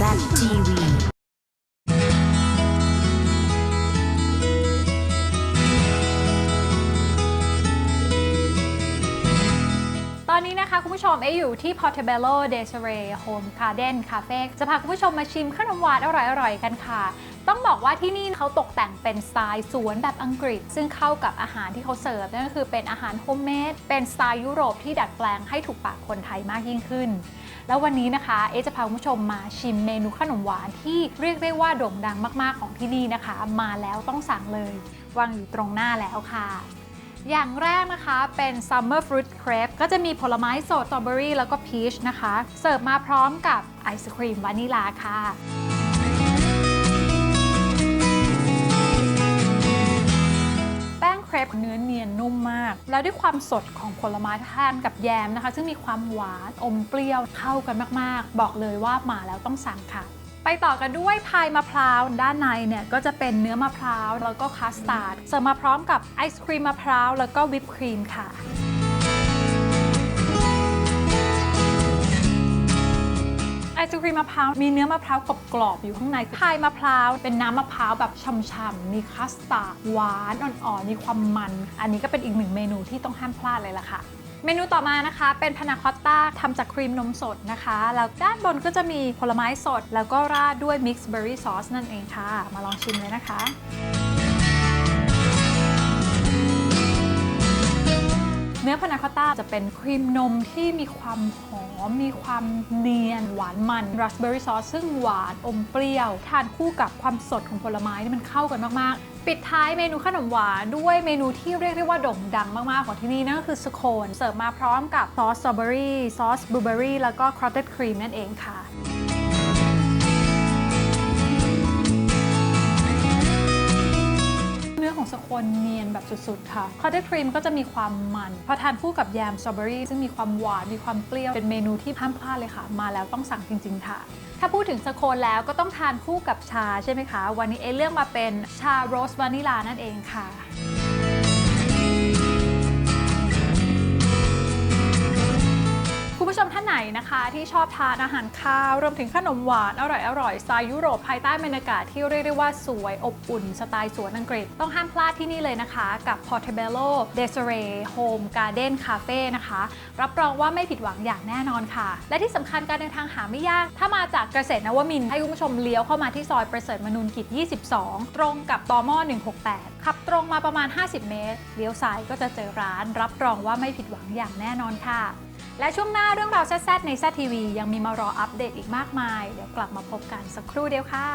ZTV ตอนนี้นะคะคุณผู้ชมเออยู่ที่ Portobello Desiree Home Garden Cafe จะพาคุณผู้ชมมาชิมขนมหวานอร่อยๆ กันค่ะ ต้องบอกว่าที่นี่เขาตกแต่งเป็นสไตล์สวนแบบอังกฤษ ซึ่งเข้ากับอาหารที่เขาเสิร์ฟ นั่นก็คือเป็นอาหารโฮมเมดเป็นสไตล์ยุโรปที่ดัดแปลงให้ถูกปากคนไทยมากยิ่งขึ้น แล้ววันนี้นะคะ เอจะพาคุณผู้ชมมาชิมเมนูขนมหวานที่เรียกได้ว่าโด่งดังมากๆของที่นี่นะคะ มาแล้วต้องสั่งเลย วางอยู่ตรงหน้าแล้วค่ะอย่างแรกนะคะเป็น Summer Fruit Crepe ก็จะมีผลไม้สดสตรอเบอรี่แล้วก็พีชนะคะ เสิร์ฟมาพร้อมกับไอศครีมวานิลาค่ะ รปเนื้อเนียนนุ่มมาก แล้วด้วยความสดของผลไม้ทานกับแยมนะคะ ซึ่งมีความหวานอมเปรี้ยวเข้ากันมากๆ บอกเลยว่ามาแล้วต้องสั่งค่ะไปต่อกันด้วยพายมะพร้าว ด้านในเนี่ยก็จะเป็นเนื้อมะพร้าว แล้วก็คัสตาร์ดเสิร์ฟมาพร้อมกับไอศครีมมะพร้าวแล้วก็วิปครีมค่ะ ศครีมมะพร้าวมีเนื้อมะพร้าวกรอบๆอยู่ข้างในพายมะพร้าวเป็นน้ำมะพร้าวแบบช่ำๆมีคัสตาร์ดหวานอ่อนๆมีความมัน อันนี้ก็เป็นอีกหนึ่งเมนูที่ต้องห้ามพลาดเลยล่ะค่ะเมนูต่อมานะคะ เป็นพานาคอตต้าทำจากครีมนมสดนะคะ แล้วด้านบนก็จะมีผลไม้สด แล้วก็ราดด้วยมิกซ์เบอร์รี่ซอสนั่นเองค่ะ มาลองชิมเลยนะคะ อพานาคอต้าจะเป็นครีมนมที่มีความหอม มีความเนียน หวานมันราสเบอร์รี่ซอสซึ่งหวานอมเปรี้ยว ทานคู่กับความสดของผลไม้ที่มันเข้ากันมาก ๆปิดท้ายเมนูขนมหวานด้วยเมนูที่เรียกได้ว่าโด่งดังมาก ๆ ของที่นี่นั่นก็คือสโคนเสิร์ฟมาพร้อมกับซอสสตรอเบอรี่ซอสบลูเบอรี่แล้วก็ครอตเต d ครีมนั่นเองค่ะ นื้อของสโคนเนียนแบบสุดๆ ค่ะคอ t เ g ครีมก็จะมีความมัน พอทานคู่กับแยมสตรอเบอรี่ซึ่งมีความหวาน มีความเปรี้ยว เป็นเมนูที่ห้ามพลาดเลยค่ะ มาแล้วต้องสั่งจริง ๆ ค่ะ ถ้าพูดถึงสโคนแล้วก็ต้องทานคู่กับชาใช่ไหมคะ วันนี้เอเลือกมาเป็นชาโรสวานิลานั่นเองค่ะ ไหนนะคะที่ชอบทานอาหารข้าวรวมถึงขนมหวานอร่อยๆสไตล์ยุโรปภายใต้บรรยากาศที่เรียกได้ว่าสวยอบอุ่น สไตล์สวนอังกฤษ ต้องห้ามพลาดที่นี่เลยนะคะกับ Portobello Desiree Home Garden Cafe นะคะ รับรองว่าไม่ผิดหวังอย่างแน่นอนค่ะ และที่สำคัญการเดินทางหาไม่ยาก ถ้ามาจากเกษตรนวมินให้คุณผู้ชมเลี้ยวเข้ามาที่ซอยประเสริฐมนูนกิจ 22 ตรงกับตอม168 ขับตรงมาประมาณ 50 เมตร เลี้ยวซ้ายก็จะเจอร้าน รับรองว่าไม่ผิดหวังอย่างแน่นอนค่ะ และช่วงหน้าเรื่องราวแซ่บๆในแซ่ทีวียังมีมารออัปเดตอีกมากมาย เดี๋ยวกลับมาพบกันสักครู่เดียวค่ะ